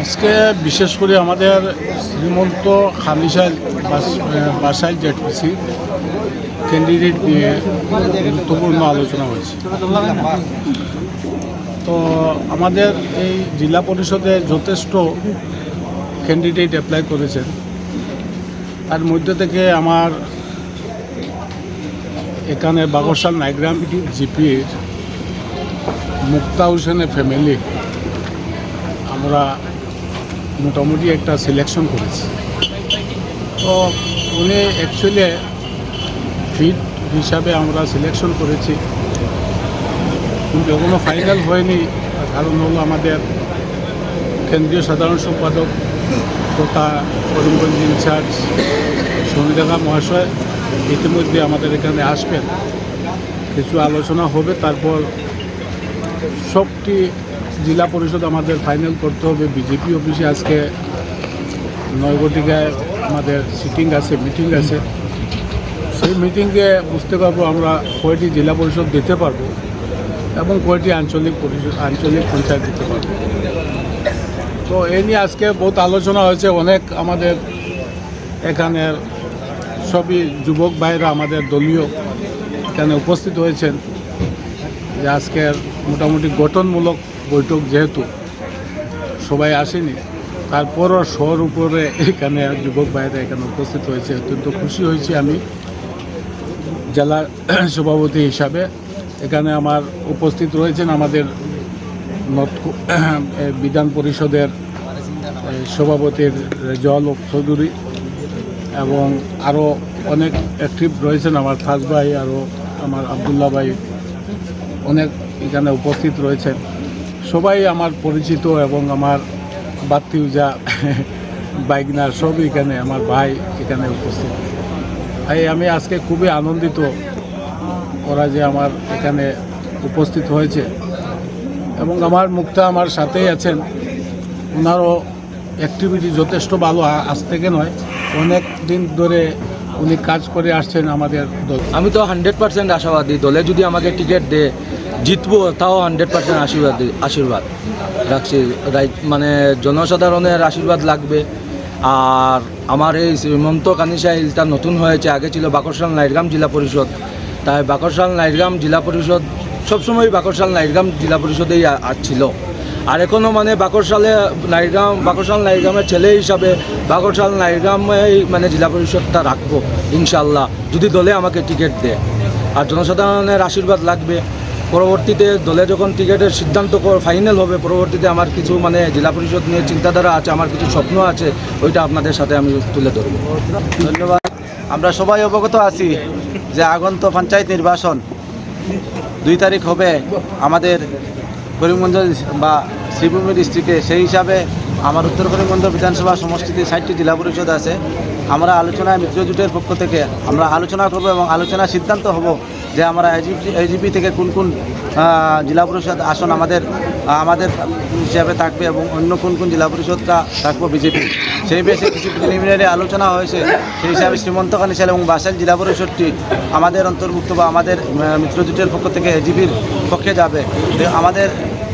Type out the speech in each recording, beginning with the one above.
আজকে বিশেষ করে আমাদের শ্রীমন্ত খালিশাল বাসাইল জেটপিসি ক্যান্ডিডেট নিয়ে গুরুত্বপূর্ণ আলোচনা হয়েছে। তো আমাদের এই জেলা পরিষদে যথেষ্ট ক্যান্ডিডেট অ্যাপ্লাই করেছেন। তার মধ্যে থেকে আমার এখানে বাগরসাল নাইগ্রাম জিপির মুক্তা হোসেনের ফ্যামিলি আমরা মোটামুটি একটা সিলেকশন করেছি। তো উনি অ্যাকচুয়ালি ফিট হিসাবে আমরা সিলেকশন করেছি। কিন্তু এখনও ফাইনাল হয়নি, কারণ হলো আমাদের কেন্দ্রীয় সাধারণ সম্পাদক তথা করিমগঞ্জ ইনচার্জ সন্ধ্যা মহাশয় ইতিমধ্যে আমাদের এখানে আসবেন। কিছু আলোচনা হবে, তারপর সবটি জেলা পরিষদ আমাদের ফাইনাল করতে হবে। বিজেপি অফিসে আজকে নয়গটিকায় আমাদের সিটিং আছে মিটিং আছে। সেই মিটিংয়ে বুঝতে পারব আমরা কয়টি জেলা পরিষদ দিতে পারব এবং কয়টি আঞ্চলিক পরিষদ, আঞ্চলিক পঞ্চায়েত দিতে পারব। তো এই নিয়ে আজকে বহুত আলোচনা হয়েছে। অনেক আমাদের এখানের সবই যুবক ভাইরা আমাদের দলীয় এখানে উপস্থিত হয়েছেন। যে আজকের মোটামুটি গঠনমূলক বৈঠক যেহেতু সবাই আসেনি, তারপরও শহর উপরে এখানে যুবক ভাইরা এখানে উপস্থিত হয়েছে। অত্যন্ত খুশি হয়েছি আমি জেলা সভাপতি হিসাবে। এখানে আমার উপস্থিত রয়েছেন আমাদের নর্থ বিধান পরিষদের সভাপতির রেজল চৌধুরী এবং আরও অনেক অ্যাক্টিভ রয়েছেন আমার খাস ভাই আরও আমার আবদুল্লাহ ভাই। অনেক এখানে উপস্থিত রয়েছেন। সবাই আমার পরিচিত এবং আমার বাত্তিউজা বাইকনার সব এখানে আমার ভাই এখানে উপস্থিত। তাই আমি আজকে খুবই আনন্দিত ওরা যে আমার এখানে উপস্থিত হয়েছে এবং আমার মুক্তা আমার সাথেই আছেন। ওনারও অ্যাক্টিভিটি যথেষ্ট ভালো আজ থেকে নয়, অনেক দিন ধরে উনি কাজ করে আসছেন আমাদের দল। আমি তো হান্ড্রেড পার্সেন্ট আশাবাদী, দলে যদি আমাকে টিকিট দেয় জিতবো, তাও হান্ড্রেড পার্সেন্ট আশীর্বাদ আশীর্বাদ। রাখছি। মানে জনসাধারণের আশীর্বাদ লাগবে। আর আমার এই শ্রীমন্ত কানিসা হিলটা নতুন হয়েছে। আগে ছিল বাকরশাল, নাইরগাম জেলা পরিষদ। তাই বাকরশাল, নাইরগাম জেলা পরিষদ, সবসময় বাকরশাল, নাইরগাম জেলা পরিষদেই ছিল। আর এখনও মানে বাকরশালে, নাইরগাম বাকরশাল, নাইরগামের ছেলে হিসাবে বাকরশাল, নাইরগামেই মানে জেলা পরিষদটা রাখব ইনশাল্লাহ যদি দলে আমাকে টিকিট দেয়। আর জনসাধারণের আশীর্বাদ লাগবে। পরবর্তীতে দলে যখন টিকিটের সিদ্ধান্ত ফাইনাল হবে, পরবর্তীতে আমার কিছু মানে জেলা পরিষদ নিয়ে চিন্তাধারা আছে, আমার কিছু স্বপ্ন আছে, ওইটা আপনাদের সাথে আমি তুলে ধরবো। ধন্যবাদ। আমরা সবাই অবগত আছি যে আগন্ত পঞ্চায়েত নির্বাচন দুই তারিখ হবে আমাদের করিমগঞ্জ বা শ্রীভূমি ডিস্ট্রিক্টে সেই হিসাবে আমার উত্তর করিমগঞ্জ বিধানসভা সমষ্টিতে ষাটটি জেলা পরিষদ আছে। আমরা আলোচনায় মিত্রজোটের পক্ষ থেকে আমরা আলোচনা করব এবং আলোচনা সিদ্ধান্ত হব যে আমরা এজিপি এজিপি থেকে কোন কোন জেলা পরিষদ আসন আমাদের আমাদের হিসাবে থাকবে এবং অন্য কোন কোন জেলা পরিষদটা থাকব বিজেপি সেই বেশে কিছু প্রিলিমিনারি আলোচনা হয়েছে, সেই হিসাবে শ্রীমন্ত কানিশাল এবং বাসাইল জেলা পরিষদটি আমাদের অন্তর্ভুক্ত বা আমাদের মিত্রজোটের পক্ষ থেকে এজিপির পক্ষে যাবে। আমাদের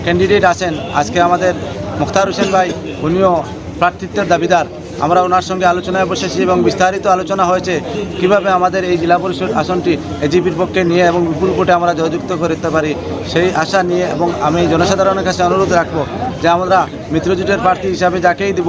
ক্যান্ডিডেট আছেন, আজকে আমাদের মুখতার হোসেন ভাই, উনিও প্রার্থিত্বের দাবিদার। আমরা ওনার সঙ্গে আলোচনায় বসেছি এবং বিস্তারিত আলোচনা হয়েছে কীভাবে আমাদের এই জেলা পরিষদ আসনটি এজিপির পক্ষে নিয়ে এবং বিপুল ভোটে আমরা জয়যুক্ত করতে পারি সেই আশা নিয়ে এবং আমি জনসাধারণের কাছে অনুরোধ রাখব যে আমরা মিত্রজোটের প্রার্থী হিসাবে যাকেই দিব,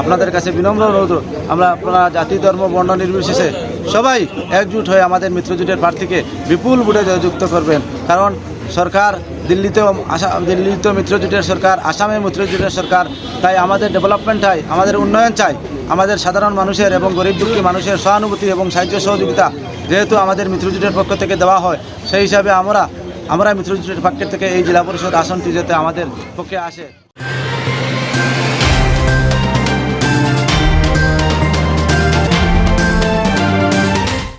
আপনাদের কাছে বিনম্র অনুরোধ, আমরা আপনারা জাতি, ধর্ম, বর্ণ নির্বিশেষে সবাই একজুট হয়ে আমাদের মিত্রজোটের প্রার্থীকে বিপুল ভোটে জয়যুক্ত করবেন। কারণ সরকার দিল্লিতেও আসাম দিল্লিতেও মিত্রজোটের সরকার, আসামে মিত্রজোটের সরকার, তাই আমাদের ডেভেলপমেন্ট চাই, আমাদের উন্নয়ন চাই, আমাদের সাধারণ মানুষের এবং গরিব দুঃখী মানুষের সহানুভূতি এবং সাহায্য সহযোগিতা যেহেতু আমাদের মিত্রজোটের পক্ষ থেকে দেওয়া হয়, সেই হিসাবে আমরা আমরা মিত্রজোটের পক্ষ থেকে এই জেলা পরিষদ আসনটি যাতে আমাদের পক্ষে আসে।